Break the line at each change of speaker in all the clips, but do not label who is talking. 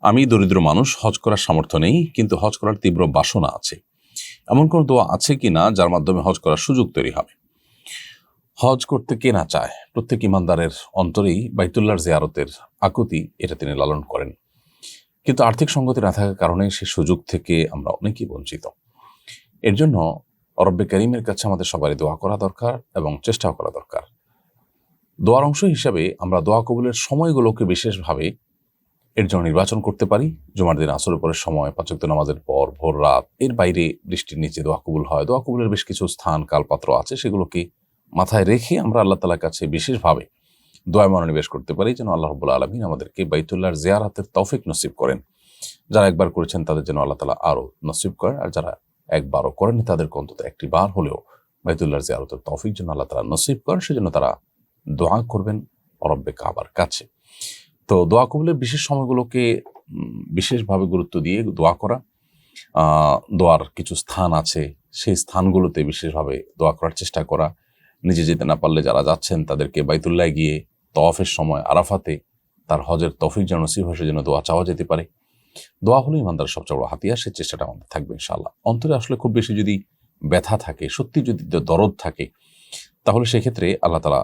আমি দরিদ্র মানুষ, হজ করার সামর্থ্য নেই, কিন্তু হজ করার তীব্র বাসনা আছে। এমন কোনো দোয়া আছে কি না যার মাধ্যমে হজ করার সুযোগ তৈরি হবে? হজ করতে কে না চায়? প্রত্যেক ইমানদারের অন্তরেই বাইতুল্লাহর জিয়ারতের আকুতি এটা তিনি লালন করেন। কিন্তু আর্থিক সঙ্গতি না থাকার কারণে সে সুযোগ থেকে আমরা অনেকেই বঞ্চিত। এর জন্য অরব্বে করিমের কাছে আমাদের সবারই দোয়া করা দরকার এবং চেষ্টাও করা দরকার। দোয়ার অংশ হিসাবে আমরা দোয়া কবুলের সময়গুলোকে বিশেষভাবে এর জন্য নির্বাচন করতে পারি। জুমার দিন আসরের পরের সময় পাঁচক্ত নামাজের পর ভোর রাত, এর বাইরে বৃষ্টির নিচে দোয়া কবুল হয়। দোয়া কবুলের বেশ কিছু স্থান, কালপাত্র আছে, সেগুলোকে মাথায় রেখে আমরা আল্লাহ তালার কাছে বিশেষভাবে দোয়ায় মনোনিবেশ করতে পারি, যেন আল্লাহ রবুল্লা আলমিন আমাদেরকে বাইতুল্লাহর জিয়ারাতের তৌফিক নসিব করেন। যারা একবার করেছেন, তাদের যেন আল্লাহ তালা আরও নসিব করেন, আর যারা একবারও করেনি তাদেরকে অন্তত একটি বার হলেও বাইতুল্লাহর জিয়ারতের তৌফিক যেন আল্লাহ তালা নসিব করেন, সেজন্য তারা দোয়া করবেন। অরব্বে কাবার কাছে। তো দোয়া কবুলের বিশেষ সময়গুলোকে বিশেষভাবে গুরুত্ব দিয়ে দোয়া করা দোয়ার কিছু স্থান আছে, সেই স্থানগুলোতে বিশেষভাবে দোয়া করার চেষ্টা করা, নিজে যেতে না পারলে যারা যাচ্ছেন তাদেরকে বাইতুল্লাহ গিয়ে তওয়াফের সময় আরাফাতে তার হজের তৌফিক যেন নসিব হয় সেজন্য দোয়া চাওয়া যেতে পারে। দোয়া হলো ইমানদার সবচেয়ে বড় হাতিয়ার সেই চেষ্টাটা আমাদের থাকবে ইনশাআল্লাহ। অন্তরে আসলে খুব বেশি যদি ব্যথা থাকে, সত্যি যদি দরদ থাকে, তাহলে সেক্ষেত্রে আল্লাহ তালা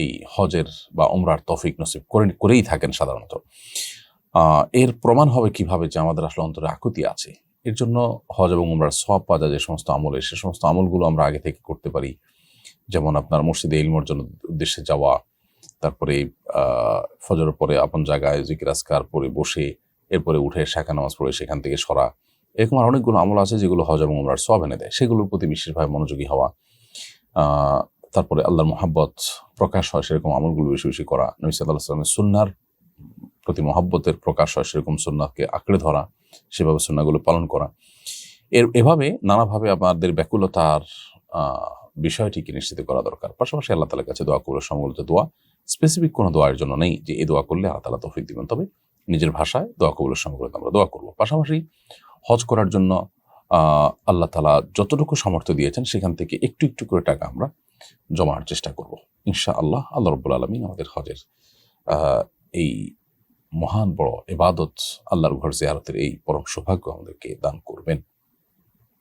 এই হজের বা উমরার তফিক নসিব করে করেই থাকেন সাধারণত। এর প্রমাণ হবে কীভাবে যে আমাদের আসলে অন্তরে আকুতি আছে। এর জন্য হজ এবং উমরার সব পাওয়া যে সমস্ত আমলে। সে সমস্ত আমলগুলো আমরা আগে থেকে করতে পারি। যেমন আপনার মসজিদে ইলমর জন্য উদ্দেশ্যে যাওয়া, তারপরে ফজরের পরে আপন জায়গায় জিকির আসকার পরে বসে, এরপরে উঠে শাখা নামাজ পড়ে সেখান থেকে সরা। এরকম আর অনেকগুলো আমল আছে যেগুলো হজ এবং উমরার সব এনে দেয়। সেগুলোর প্রতি বিশেষভাবে মনোযোগী হওয়া। তারপরে আল্লাহর মোহাব্বত প্রকাশ হয় সেরকম আমলগুলো বেশি বেশি করা। নবী সাল্লাহ সাল্লামের সুন্নার প্রতি মহাব্বতের প্রকাশ হয় সেরকম সুন্নাকে আঁকড়ে ধরা, সেভাবে সুন্নাগুলো পালন করা। এর, এভাবে নানাভাবে আমাদের ব্যাকুলতার বিষয়টিকে নিশ্চিত করা দরকার। পাশাপাশি আল্লাহ তালার কাছে দোয়া করলে সম্মিলিত দোয়া। স্পেসিফিক কোনো দোয়ার জন্য নেই যে এই দোয়া করলে আল্লাহ তালা তৌফিক দিবেন। তবে নিজের ভাষায় দোয়া কবুলের সম্মিলিত আমরা দোয়া করব। পাশাপাশি হজ করার জন্য আল্লাহ তালা যতটুকু সামর্থ্য দিয়েছেন সেখান থেকে একটু একটু করে টাকা আমরা জমার চেষ্টা করব। ইনশা আল্লাহ আল্লাহ রব্বুল আলমিন আমাদের হজের এই মহান বড় এবাদত আল্লাহর ঘর জিয়ারতের এই পরম সৌভাগ্য আমাদেরকে দান করবেন।